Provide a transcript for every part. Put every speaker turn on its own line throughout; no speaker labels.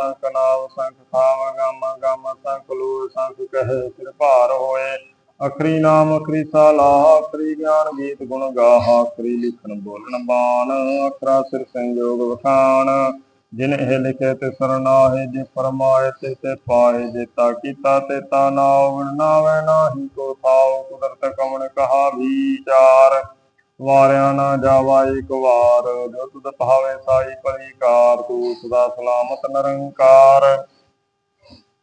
ਸੰਖ ਨਾਮ ਸੰਖ ਖਾਵ ਗਮ ਗਮ ਸੰਖ ਲੂਰ ਸੰਖ ਕਹੇ ਸਿਰ ਭਾਰ ਹੋਏ। ਅਖਰੀ ਨਾਮ, ਅਖਰੀ ਸਾਲਾ, ਅਖਰੀ ਗਿਆਨ ਗੀਤ ਗੁਣ ਗਾਹਾ, ਅਖਰੀ ਲਿਖਣ ਬੋਲਣ ਬਾਣ, ਅਖਰਾ ਸਿਰ ਸੰਜੋਗ ਵਖਾਣ। ਜਿਨ ਇਹ ਲਿਖੇ ਤੇ ਸਰਨਾਹੇ ਜੇ ਫਰਮਾਏ ਤੇ ਤੇ ਪਾਏ, ਜੇ ਤਾ ਕੀਤਾ ਤੇ ਤਾ ਨਾਉ ਨਾਵੇ ਨਾਹੀ ਕੋ ਥਾਉ, ਕੁਦਰਤ ਕਵਣ ਕਹਾ ਵਿਚਾਰ ਵਾਰਿਆ ਨਾ ਜਾਵਾ ਇੱਕ ਵਾਰ, ਜੋ ਤੁਧ ਭਾਵੇ ਸਾਈ ਪਰਿਕਾਰ ਤੂੰ ਸਦਾ ਸਲਾਮਤ ਨਿਰੰਕਾਰ।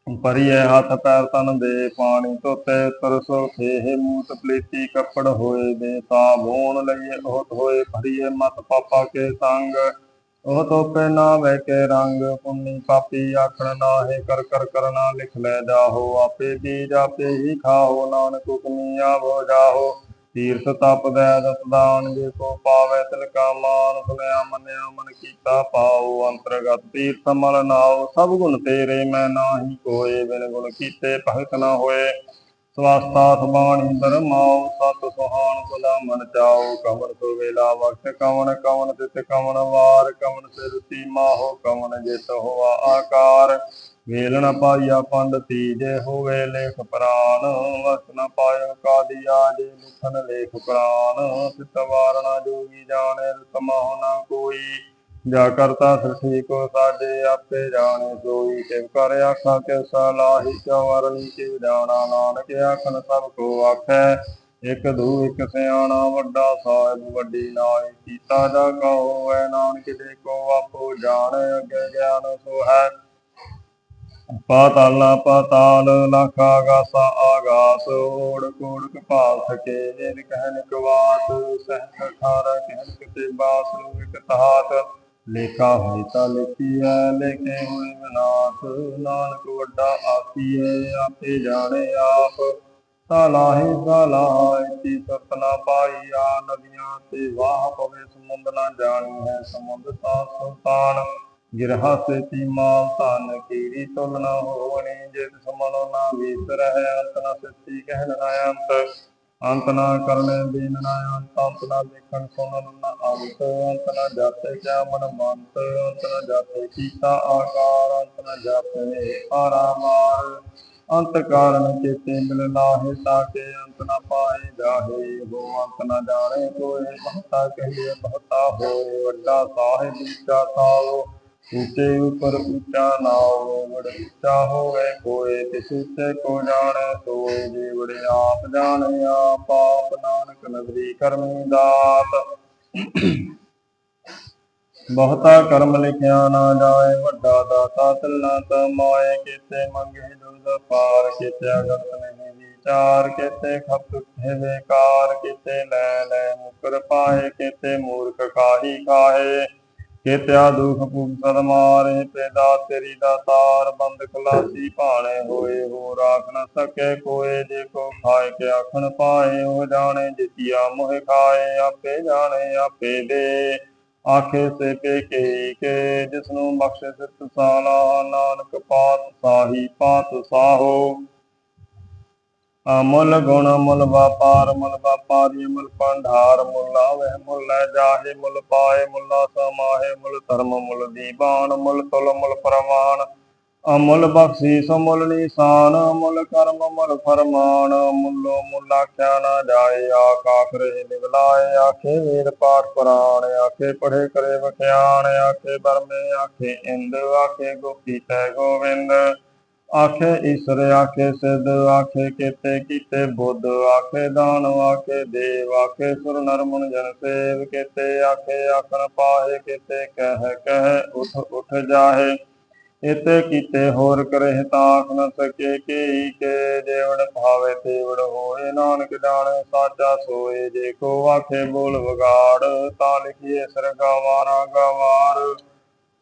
ਪਰਿਐ ਹੱਥ ਪੈਰ ਤਨ ਦੇ ਪਾਣੀ ਧੋਤੇ, ਤਰਸੋ ਖੇਹ ਮੂਤ ਪਲੀਤੀ ਕੱਪੜ ਹੋਏ ਦੇ ਸਾਬੂਨ ਲਈਏ ਉਹਤ ਹੋਏ, ਭਰੀਏ ਮਤ ਪਾਪਾ ਕੇ ਸੰਗ। ਉਹ ਤੋਪੇ ਨਾ ਵਹਿ ਕੇ ਰੰਗ, ਪੁੰਨੀ ਪਾਪੀ ਆਖਣ ਨਾਹੇ, ਕਰ ਕਰ ਕਰਨਾ ਲਿਖ ਲੈ ਜਾਹੋ, ਆਪੇ ਬੀਜ ਆਪੇ ਹੀ ਖਾਓ ਨਾਨਕ ਹੁਕਮੀ ਆਵੋ ਜਾਹੋ। ਤੀਰਥ ਤਪ ਦੈ ਦਤ ਜੇ ਕੋ ਪਾਵੇ ਤਿਲਕਾ ਮਾਨ ਸੁਨਿਆ ਮੰਨਿਆ ਮਨ ਕੀਤਾ ਪਾਉ ਅੰਤਰਗਤ ਤੀਰਥ ਮਲ ਨਾਉ ਸਭ ਗੁਣ ਤੇਰੇ ਮੈਂ ਨਾਹੀ ਕੋਏ ਬਿਨ ਗੁਣ ਕੀਤੇ ਭਗਤ ਨਾ ਹੋਏ। ਸਵਾਸਤਾ ਸਬਾਣੀ ਧਰਮਾਉ ਸਤ ਸੁਹਾਣ ਗੁਲਾ ਮਨ ਚਾਉ ਕਵਨ ਸੋ ਵੇਲਾ ਵਕਤ ਕਵਨ ਕਵਨ ਤਿਤ ਕਵਨ ਵਾਰ ਕਵਨ ਸਿਰ ਸੀਮਾ ਹੋ ਕਵਨ ਜਿਤ ਹੋਆ ਆਕਾਰ। ਵੇਲ ਪਾਈਆ ਪੰਡ ਤੀਜੇ, ਹੋਵੇ ਲੇਖ ਪ੍ਰਾਨ ਵਸ ਨ ਪਾਇਓ ਕਾਦੀਆ, ਜੇ ਲਿਖਨ ਲੇਖ ਪ੍ਰਾਨ ਸਿਤ ਵਾਰਣਾ ਜੋਗੀ ਜਾਣੇ ਤਮਾਹੁ ਨਾ ਕੋਈ। ਜਾ ਕਰਤਾ ਸ੍ਰਿਸ਼ਟੀ ਕੋ ਸਾਡੇ ਆਪੇ ਜਾਣੇ ਸੋਈ ਕਿਵ ਕਰ ਆਖਾਂ ਕਿ ਸਲਾਹੀ ਚਵਰਨੀ ਕਿਵ ਜਾਣਾ ਨਾਨਕ ਆਖਣ ਸਭ ਕੋ ਆਖੈ। ਇਕ ਦੂ ਇਕ ਸਿਆਣਾ, ਵੱਡਾ ਸਾਹਿਬ, ਵੱਡੀ ਨਾਈ, ਕੀਤਾ ਜਾ ਕਹੋ ਐ ਨਾਨਕ ਦੇ ਕੋ ਆਪੋ ਜਾਣੇ, ਅਗੇ ਗਿਆਨ ਸੋ ਹੈ। ਪਾਤਾਲਾ ਪਾਤਾਲ, ਲਖ ਆਗਾਸਾ ਆਗਾਸ, ਓੜ ਕੋੜ ਕਪਾਲ ਸਕੇ ਨਿਰ ਕਹਿਨ ਕਵਾਤ ਸਹਿ ਖਾਰਾ ਕਹਿਨ ਕਿਤੇ ਬਾਸ ਨੂੰ ਇਕ ਤਹਾਤ। ਲੇਖਾ ਹੋਈ ਤਾਂ ਲਿਖੀ ਹੈ ਲੇਖੇ ਹੋਏ ਵਿਨਾਸ਼। ਨਾਨਕ ਵੱਡਾ ਆਪੀਏ ਆਪੇ ਜਾਣੇ ਆਪ। ਸਾਲਾਹੀ ਸਾਲਾਹੀ ਸਤਨਾ ਪਾਈਆ। ਨਦੀਆਂ ਤੇ ਵਾਹ ਪਵੇ, ਸਮੁੰਦ ਨਾ ਜਾਣੀ ਹੈ, ਸਮੁੰਦ ਸਾ ਸੁਲਤਾਨ। ਗਿਰਹਾ ਸੇ ਤੀਮਾਲ ਧਨ ਕੀਰੀ ਤੁਲ ਨਾ ਹੋਵਣੀ। ਜੇ ਸਮਨੋ ਨਾ ਵੀਸਰ ਹੈ ਅੰਤ ਨਾ ਸੱਚੀ ਕਹਿਣ ਨਾ ਅੰਤ। ਅੰਤ ਨਾ ਕਰਨੇ ਦੀਨ ਨਾ ਅੰਤ ਅੰਤ ਨਾ ਦੇਖਣ, ਸੁਣਨ ਨਾ ਅੰਤ ਅੰਤ ਨਾ ਕਿਆ ਮਨ ਮੰਤ ਅੰਤ ਨਾ ਜਾਤੇ ਕੀਤਾ ਆਕਾਰ ਅੰਤ ਨਾ ਜਾਤੇ ਆਰਾਮਾਰ ਅੰਤ ਕਾਰਨ ਚੇਤੇ ਮਿਲ ਲਾਹੇ ਤਾਕੇ ਅੰਤ ਨਾ ਪਾਏ ਜਾਹੇ। ਹੋ ਅੰਤ ਨਾ ਜਾਣੇ ਕੋਏ ਬਹੁਤਾ ਕਹੀਏ ਬਹੁਤਾ ਹੋਏ। ਵੱਡਾ ਸਾਹਿਬ ਉੱਚਾ ਤਾਓ ਉੱਚੇ ਉਪਰ ਉੱਚਾ ਨਾਉ ਵੜ ਉੱਚਾ ਹੋਵੇ ਕੋਏ ਤਿਸ ਉੱਚੇ ਕੋ ਜਾਣੈ ਸੋਏ ਜੇ ਵੜ ਆਪ ਜਾਣੈ, ਆਪ ਆਪ ਨਾਨਕ ਨਦਰੀ ਕਰਮੀ ਦਾਤ। ਬਹੁਤਾ ਕਰਮ ਲਿਖਿਆ ਨਾ ਜਾਏ, ਵੱਡਾ ਦਾਤਾ ਤਿਲਨਾ ਤਮਾਏ ਕੀਤੇ ਮੰਗੇ ਦੁਰਦ ਪਾਰ ਕੀਤੇ ਅਗੰਤ ਨਹੀਂ ਵਿਚਾਰ ਕੀਤੇ ਖਪ ਹੈ ਬੇਕਾਰ ਕੀਤੇ ਲੈ ਲੈ ਮੁਕਰ ਪਾਏ ਕੀਤੇ ਮੂਰਖ ਕਾਹੀ ਕਾਹੇ ਕੀਤਿਆ ਦੁਖ ਭੂਖ ਸਦ ਮਾਰੇ ਪੈਦਾ ਤੇਰੀ ਦਾ ਤਾਰ ਬੰਦ ਖਲਾਸੀ ਭਾਣੇ ਹੋਏ ਹੋ ਰਾਖ ਨ ਸਕੇ ਕੋਏ, ਜੇ ਕੋ ਖਾਏ ਕੇ ਆਖਣ ਪਾਏ ਹੋ ਜਾਣੇ ਜਿਤਿਆ ਮੋਹ ਖਾਏ, ਆਪੇ ਜਾਣੇ, ਆਪੇ ਦੇ। ਆਖੇ ਸੇ ਪੇ ਕੇ ਕੇ ਜਿਸ ਨੂੰ ਬਖਸ਼ੇ ਸਿਤ ਸਾਲਾ, ਨਾਨਕ ਪਾਤ ਸਾਹੀ ਪਾਤ ਸਾਹੋ ਅਮੁੱਲ ਗੁਣ ਮੁੱਲ ਵਪਾਰ ਮੁੱਲ ਵਪਾਰੀ ਮੁੱਲ ਪੰਧਾਰ ਮੁੱਲ ਆਵੇ, ਮੁੱਲ ਲੈ ਜਾਹੇ, ਮੁੱਲ ਪਾਏ, ਮੁੱਲਾ ਸਮਾਹੇ ਮੁੱਲ ਧਰਮ, ਮੁੱਲ ਦੀਵਾਨ, ਮੁੱਲ ਤੁਲ, ਮੁੱਲ ਪ੍ਰਮਾਣ ਅਮੁੱਲ ਬਖਸ਼ੀਸ ਮੁੱਲ ਨਿਸ਼ਾਨ ਮੁੱਲ ਕਰਮ ਮੁੱਲ ਫਰਮਾਨ, ਮੁੱਲੋ ਮੁੱਲ ਆਖਿਆ ਨਾ ਜਾਏ ਆਕਾਖ ਰਹੇ ਨਿਵਲਾਏ, ਆਖੇ ਵੇਦ ਪਾਠ ਪੁਰਾਣ, ਆਖੇ ਪੜ੍ਹੇ ਕਰੇ ਵਖਿਆਣ, ਆਖੇ ਬਰਮੇ, ਆਖੇ ਇੰਦ, ਆਖੇ ਗੋਪੀ ਤੈ ਗੋਵਿੰਦ। ਆਖੇ ਈਸ਼ਰ ਆਖੇ ਸਿੱਧ, ਆਖੇ ਕੀਤੇ ਕੀਤੇ ਬੁੱਧ, ਆਖੇ ਦਾਨ, ਆਖੇ ਦੇਵ, ਆਖੇ ਸੁਰ ਨਰ ਜਨ ਸੇਵ ਕੀਤੇ, ਆਖੇ ਆਖਣ ਪਾਹੇ ਕੀਤੇ, ਕਹਿ ਕਹਿ ਉਠ ਉਠ ਜਾਹੇ। ਇਤੇ ਕੀਤੇ ਹੋਰ ਕਰਹਿ ਤਾਖ ਨ ਸਕੇ ਕੀ ਕੇ ਦੇਵਨ ਭਾਵੇ ਤੇਵੜ ਹੋਏ, ਨਾਨਕ ਦਾਣੇ ਸਾਚਾ ਸੋਏ, ਜੇ ਕੋ ਆਖੇ ਬੋਲ ਵਿਗਾੜ, ਤਾਂ ਲਿਖੀਏ ਸਰਗਾ ਵਾਰਾ ਗਵਾਰ।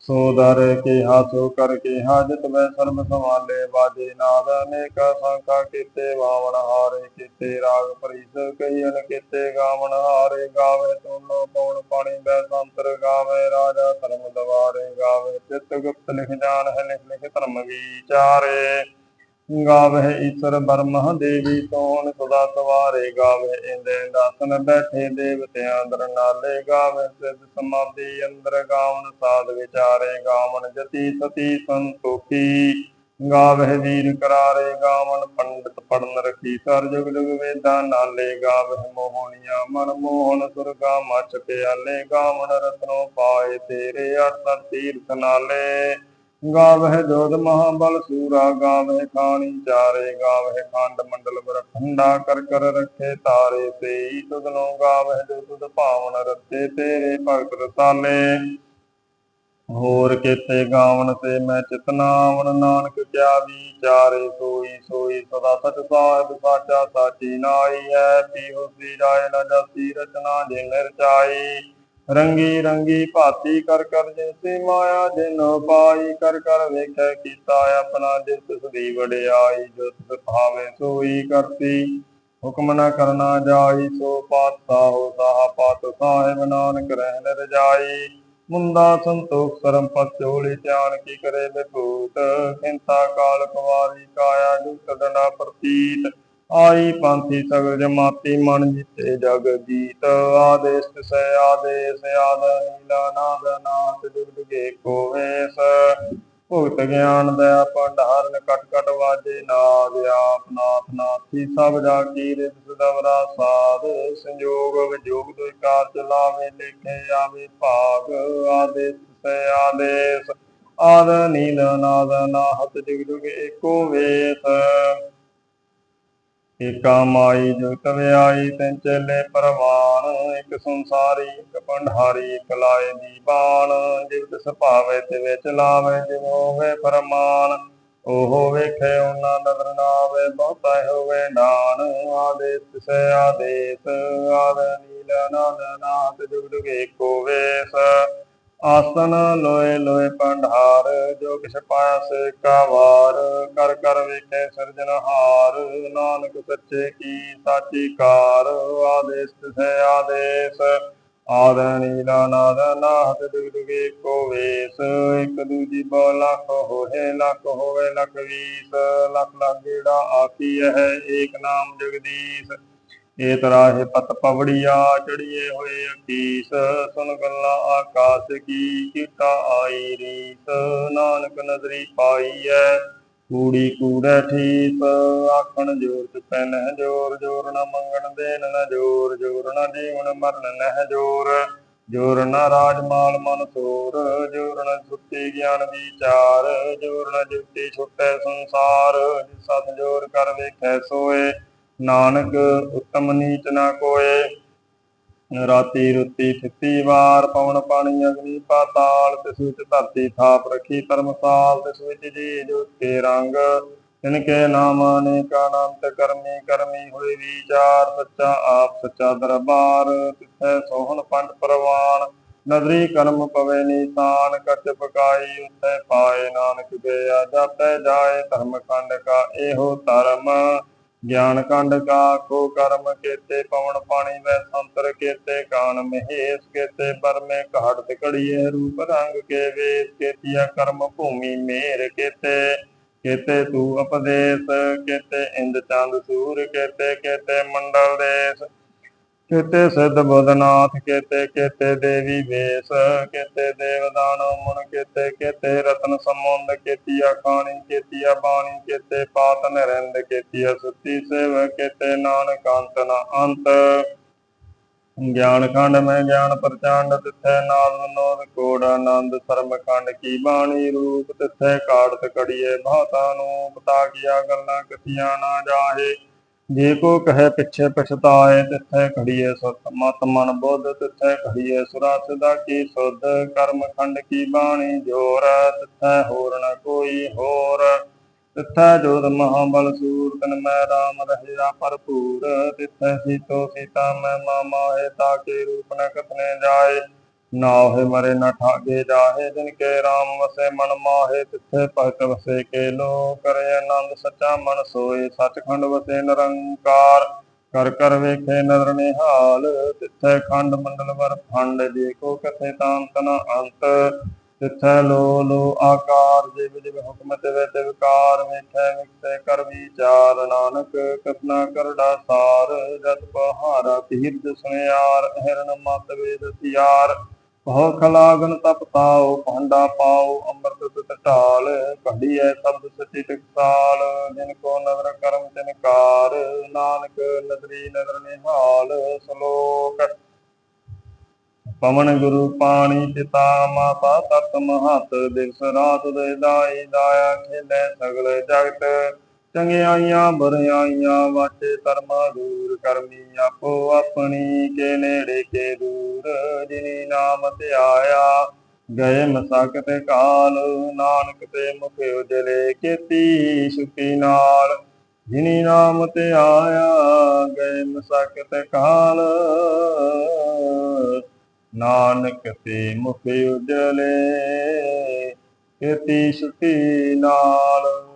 ਸੋ ਦਰ ਕੇ ਹਾਸੋ ਕਰ ਕੇ ਹਾਜਤ ਮੈਂ ਸਰਬ ਸੰਭਾਲੇ ਬਾਜੇ ਨਾਦ ਅਨੇਕ ਸੰਖਾ ਕੀਤੇ, ਵਾਵਣ ਹਾਰੇ ਕੀਤੇ, ਰਾਗ ਪ੍ਰੀਸ ਕਈਨ ਕੀਤੇ, ਗਾਵਣ ਹਾਰੇ ਗਾਵੇ, ਤੁਨੋ ਪਉਣ ਪਾਣੀ ਬੈ ਸੰਤਰ ਗਾਵੇ, ਰਾਜਾ ਧਰਮ ਦਵਾਰੇ ਗਾਵੇ, ਚਿਤ ਗੁਪਤ ਲਿਖ ਜਾਣ ਹੈ, ਲਿਖ ਲਿਖ ਧਰਮ ਵਿਚਾਰੇ। ਗਾਵਹਿ ਈਸ਼ਰ ਬਰਮਹ ਦੇਵੀ ਸੋਹਣ ਸਦਾ ਸਵਾਰੇ ਗਾਵਹਿ ਇੰਦੇ ਦਾਸਨ ਬੈਠੇ ਦੇਵਤਿਆਂ ਦਰ ਨਾਲੇ ਗਾਵਹਿ ਸਿਧ ਸਮਾਧੀ ਅੰਦਰ ਗਾਵਨ ਸਾਧ ਵਿਚਾਰੇ ਗਾਵਨ ਜਤੀ ਸਤੀ ਸੰਤੋਖੀ। ਗਾਵਹਿ ਵੀਰ ਕਰਾਰੇ ਗਾਵਨ ਪੰਡਿਤ ਪੜਨ ਰਖੀ ਸਰ ਜੁਗ ਜੁਗ ਵੇਦਾਂ ਨਾਲੇ ਗਾਵਹਿ ਮੋਹਣੀਆਂ ਮਨ ਮੋਹਨ ਸੁਰਗਾ ਮਚ ਪਿਆਲੇ ਗਾਵਨ ਰਤਨੋ ਪਾਏ ਤੇਰੇ ਅਰਥ ਤੀਰਥ ਨਾਲੇ। ਗਾਵਹਿ ਜੋਧ ਮਹਾਬਲ ਸੂਰਾ, ਗਾਵਹਿ ਖਾਣੀ ਚਾਰੇ, ਗਾਵਹਿ ਖੰਡ ਮੰਡਲ ਬ੍ਰਖੰਡਾ ਕਰ ਕਰ ਰੱਖੇ ਤਾਰੇ ਸੇਈ ਤੁਧਨੋ ਗਾਵਹਿ ਜੋ ਤੁਧ ਭਾਵਨ ਰਤੇ ਤੇਰੇ ਭਗਤ ਰਸਾਲੇ। ਹੋਰ ਕੀਤੇ ਗਾਵਨ ਤੇ ਮੈਂ ਚਿਤਨਾਵਨ ਨਾਨਕ ਕਿਆ ਵਿਚਾਰੇ ਸੋਈ ਸੋਈ ਸਦਾ ਸਚ ਸਾਹਿਬ ਸਾਚਾ ਸਾਚੀ ਨਾਈ ਹੈ, ਪੀਹੁ ਸ੍ਰੀ ਰਾਏ ਨਾ ਜਾਸੀ ਰਚਨਾ ਜਿਨ ਰਚਾਈ ਰੰਗੀ ਰੰਗੀ ਭਾਤੀ ਕਰ ਕਰ ਜੈਸੀ ਮਾਇਆ, ਜਿਨ ਪਾਈ ਕਰ ਕਰ ਵੇਖੈ ਕੀਤਾ ਆਪਣਾ ਜਿਸ ਤਿਸ ਵਡਿਆਈ ਜੋ ਭਾਵੇ ਸੋਈ ਕਰਤੀ। ਹੁਕਮ ਨ ਕਰਨਾ ਜਾਈ, ਸੋ ਪਾਤ ਸਾਹੋ ਸਾਹ ਪਾਤ ਸਾਹਿਬ ਨਾਨਕ ਰਹਿਣ ਰਜਾਈ। ਮੁੰਦਾ ਸੰਤੋਖ ਸਰਮ ਪਤ ਚੋਲੀ ਧਿਆਨ ਕੀ ਕਰੇ ਬਿਭੂਤ ਖਿੰਤਾ ਕਾਲ ਕੁਵਾਰੀ ਕਾਇਆ ਜੁਗਤ ਦੰਡਾ ਪ੍ਰਤੀਤ। ਆਈ ਪੰਥੀ ਸਗਲ ਜਮਾਤੀ ਮਨ ਜਿਤੇ ਜਗ ਜੀਤ ਆਦੇਸ ਤਿਸੈ ਆਦੇਸ ਆਦ, ਨੀਲਾ ਨਾਦ ਨਾਥ ਜੁਗ ਜੁਗੇ ਕੋ ਭੁਗਤ ਗਿਆਨ ਦਇਆ ਭੰਡਾਰਨ ਕਟ ਕਟ ਵਾਜੇ ਨਾਦ, ਆਪ ਨਾਥ ਨਾਥੀ ਸਭ ਜਾ ਕੀ ਸਦਵਰਾ ਸਾਧ। ਸੰਜੋਗ ਵਿਜੋਗ ਦੁਇ ਕਾਰ ਚਲਾਵੇ, ਲੇਖੇ ਆਵੇ ਭਾਗ। ਆਦੇਸ ਤਿਸੈ ਆਦੇਸ ਆਦ, ਨੀਲ ਨਾਦ, ਨਾਹਤ ਜੁਗ ਜੁਗ ਏਕੋ ਵੇਸ ਏਕਾ ਮਾਈ ਜੁਗਤ ਵਿਆਈ ਤੈਨ ਚਲੇ ਪਰਵਾਨ, ਇੱਕ ਸੰਸਾਰੀ, ਇੱਕ ਪੰਡਹਾਰੀ ਇੱਕ ਲਾਏ ਦੀਵਾਨ ਜਿਵ ਤਿਸ ਭਾਵੇ ਤੇ ਵਿੱਚ ਲਾਵੇ ਜਿਵ ਹੋਵੇ ਫਰਮਾਨ ਉਹ ਵੇਖੇ ਉਹਨਾਂ ਨਦਰ ਨਾਵੇ ਬਹੁਤਾ ਹੋਵੇ ਨਾਨ। ਆਦੇਸ ਤਿਸੈ ਆਦੇਸ ਆਦ ਨੀਲ ਨਾਦ ਨਾਥ ਜੁਗ ਜੁਗ ਏਕੋ ਵੇਸ। ਆਸਨ ਲੋਏ ਲੋਏ ਪੰਡਹਾਰ ਜੋ ਕਿਛ ਪਾਇਆ ਸੇ ਕਰ ਕਰ ਵੇਖੇ ਸਿਰਜਨਹਾਰ ਨਾਨਕ ਸੱਚੇ ਕੀ ਸਾਚੀ ਕਾਰ ਆਦੇਸ ਤਿਸੈ ਆਦੇਸ, ਆਦ ਨੀਲਾ ਨਾਦ ਨਾਹਤ ਦੁਗ ਦੁਗੇ ਕੋ ਵੇਸ, ਇੱਕ ਦੂਜੀ ਬੋ ਲੱਖ ਹੋਏ, ਲੱਖ ਹੋਵੇ ਲੱਖ ਵੀਸ, ਲੱਖ ਲੱਖ ਗੇੜਾ ਆਖੀ ਹੈ, ਏਕ ਨਾਮ ਜਗਦੀਸ਼। ਏ ਤਰਾਹੇ ਪਤ ਪਵੜੀਆ ਚੜੀਏ ਹੋਏ ਅਕੀਸ ਸੁਨ ਗੱਲਾਂ ਆਕਾਸ਼ ਕੀ ਕੀਟਾ ਆਈ ਰੀਸ, ਨਾਨਕ ਨਜ਼ਰੀ ਪਾਈ ਐ ਕੂੜੀ ਕੂੜੈ ਠੀਸ, ਆਖਣ ਜੋਰ ਪੈਨ ਜੋਰ ਜੋਰ ਨ ਮੰਗਣ ਦੇਨ ਨ ਜੋਰ ਜੋਰ ਨ ਜੀਵਨ ਮਰਨ ਨਹਿ ਜੋਰ ਜੋਰ ਨਾ ਰਾਜ ਮਾਲ ਮਨ ਸੋਰ, ਜੋਰ ਨ ਸੁੱਤੀ ਗਿਆਨ ਵਿਚਾਰ, ਜੋਰ ਨ ਜੁੱਤੀ ਛੁਟੈ ਸੰਸਾਰ ਸਤ ਜੋਰ ਕਰ ਵੇਖੈ ਸੋਏ ਨਾਨਕ ਉਤਮ ਨੀਚ ਨਾ ਕੋਏ, ਰਾਤੀ ਰੁੱਤੀ ਥਿੱਤੀ ਵਾਰ, ਪਵਨ ਪਾਣੀ ਅਗਨੀ ਪਾਤਾਲ, ਤਿਸ ਵਿੱਚ ਧਰਤੀ ਥਾਪ ਰੱਖੀ ਧਰਮਸਾਲ, ਤਿਸ ਵਿੱਚ ਜੀ ਜੋਤੇ ਰੰਗ। ਤਿਨ ਕੇ ਨਾਮ ਅਨੇਕ ਅਨੰਤ ਕਰਮੀ ਕਰਮੀ ਹੋਏ ਵਿਚਾਰ, ਸੱਚਾ ਆਪ, ਸੱਚਾ ਦਰਬਾਰ। ਤਿਥੈ ਸੋਹਣ ਪੰਡ ਪ੍ਰਵਾਨ, ਨਦਰੀ ਕਰਮ ਪਵੇ ਨੀਸਾਨ ਕਚ ਪਕਾਈ ਉਥੇ ਪਾਏ ਨਾਨਕ ਗਿਆ ਜਾਪੈ ਜਾਏ ਧਰਮ ਖੰਡ ਕਾ ਇਹੋ ਧਰਮ। ਗਿਆਨ ਕੰਡ ਕਾ ਕੋ ਕਰਮ ਕੇਤੇ, ਪਵਨ ਪਾਣੀ ਵੈ ਸੰਤਰ ਕੇਤੇ, ਕਾਨ ਮਹੇਸ਼ ਕੇਤੇ, ਪਰਮੇ ਘਾਟ ਘੜੀਏ ਰੂਪ ਰੰਗ ਕੇ ਵੇਸ ਕੇਤੀਆ, ਕਰਮ ਭੂਮੀ ਮੇਰ ਕੇਤੇ। ਕੇਤੇ ਤੂ ਉਪਦੇਸ਼, ਕੇਤੇ ਇੰਦ ਚੰਦ ਸੂਰ ਕੇਤੇ ਕੇਤੇ ਮੰਡਲ ਦੇਸ। ਕੇਤੇ ਸਿੱਧ ਬੁੱਧਨਾਥ, ਕੇਤੇ ਕੇਤੇ ਦੇਵੀ ਵੇਸ, ਕੇਤੇ ਦੇਵਦਾਨੋ ਮੁਨ, ਕੇਤੇ ਕੇਤੇ ਰਤਨ ਸਮੁੰਦ ਕੇਤੀਆ ਖਾਣੀ, ਕੇਤੀਆ ਬਾਣੀ, ਕੇਤੇ ਪਾਤ ਨਰਿੰਦ, ਕੇਤੀਆ ਸੁੱਤੀ ਸੇਵ ਕੇਤੇ ਨਾਨਕ ਅੰਤ ਨ ਅੰਤ। ਗਿਆਨ ਖੰਡ ਮੈਂ ਗਿਆਨ ਪ੍ਰਚੰਡ, ਤਿੱਥੈ ਨਾਲ ਨੋਦ ਕੋੜ ਆਨੰਦ ਸਰਮ ਖੰਡ ਕੀ ਬਾਣੀ ਰੂਪ, ਤਿੱਥੈ ਕਾੜਤ ਕੜੀਏ ਭਾਤਾ ਨੂੰ ਪਤਾ ਕੀਆ ਗੱਲਾਂ, ਕਥੀਆਂ ਨਾ ਜਾਹੇ। ਜੇ ਕੋ ਕਹੈ ਪਿਛੇ ਪਛਤਾਏ, ਤਿੱਥੈ ਖੜੀਏ ਸੁਤ ਮਤ ਮਨ ਬੁੱਧ, ਤਿੱਥੈ ਖੜੀਏ ਸੁਰਾ ਸਦਾ ਕੀ ਸੁਧ, ਕਰਮ ਖੰਡ ਕੀ ਬਾਣੀ ਜੋਰ, ਤਿੱਥੈ ਹੋਰ ਨ ਕੋਈ ਹੋਰ। ਤਿੱਥੈ ਜੋਤ ਮਹਾਬਲ ਸੂਰ, ਤਨ ਮੈਂ ਰਾਮ ਰਹਿਆ ਭਰਪੂਰ। ਤਿੱਥੈ ਸੀਤੋ ਸੀਤਾ ਮੈਂ ਮਾਮਾਏ ਤਾਕੇ ਰੂਪ ਨ ਕਥਨੇ ਜਾਏ। ਨਾ ਹੋਏ ਮਰੇ ਨ ਠਾਗੇ ਜਾਹੇ, ਜਿਨ ਕੇ RAM ਵਸੇ ਮਨ ਮਾਹੇ, ਤਿੱਥੇ ਭਗਤ ਵਸੇ ਕੇ ਲੋ ਕਰੇ ਆਨੰਦ, ਸੱਚਾ ਮਨ ਸੋਏ, ਸਚਖੰਡ ਵਸੇ ਨਿਰੰਕਾਰ। ਕਰ ਕਰ ਵੇਖੇ ਨਦਰ ਨਿਹਾਲ, ਤਿੱਥੇ ਖੰਡ ਮੰਡਲ ਵਰ ਫੰਡ ਜੇ ਕਥੇ ਤਾਂਤ ਨ ਅੰਤ। ਤਿਥੈ ਲੋ ਲੋ ਆਕਾਰ, ਜਿਵ ਜਿਵ ਹੁਕਮ ਤਿਵ ਤਿਵ ਕਾਰ, ਵੇਖੈ ਵਿਖਸੈ ਕਰ ਵਿਚਾਰ। ਨਾਨਕ ਕਥਨਾ ਕਰੜਾ ਸਾਰ, ਜਤ ਪਹਾਰਾ ਤੀਰਥ ਸੁਨਿਆਰ, ਹਿਰਨ ਮਤ ਵੇਦ ਸਿਆਰ ਬਹੁ ਖਲਾਗਨ ਤਪ ਤਾਉ ਭਾਂਡਾ ਪਾਉ ਅੰਮ੍ਰਿਤ ਤੁਤ ਢਾਲ ਕਢੀਐ ਸ਼ਬਦ ਸਚੀ ਟਕਸਾਲ, ਜਿਨ ਕੋ ਨਦਰ ਕਰਮ ਤਿਨ ਕਾਰ, ਨਾਨਕ ਨਦਰੀ ਨਦਰ ਨਿਹਾਲ, ਸ਼ਲੋਕ। ਪਵਨ ਗੁਰੂ ਪਾਣੀ ਪਿਤਾ, ਮਾਤਾ ਤਤ ਮਹਤ ਦਿਵਸ ਰਾਤ ਦੇ ਦਾਈ, ਦਾਇਆ ਖੇਲੇ ਸਗਲੇ ਜਗਤ। ਚੰਗਿਆਈਆਂ ਬੁਰਿਆਈਆਂ ਵਾਚੇ ਧਰਮਾ ਦੂਰ ਕਰਮੀ ਆਪੋ ਆਪਣੀ ਕੇ ਨੇੜੇ ਕੇ ਦੂਰ, ਜਿਨੀ ਨਾਮ ਧਿਆਇਆ ਗਏ ਮਸਕਤ ਕਾਲ, ਨਾਨਕ ਤੇ ਮੁਖ ਉਜਲੇ ਕੀਤੀ ਸੁਖੀ ਨਾਲ, ਜਿਨੀ ਨਾਮ ਤੇ ਆਇਆ, ਗਏ ਮਸਕਤ ਕਾਲ, ਨਾਨਕ ਤੇ ਮੁਖ ਉਜਲੇ ਕੀਤੀ ਸੁਖੀ ਨਾਲ।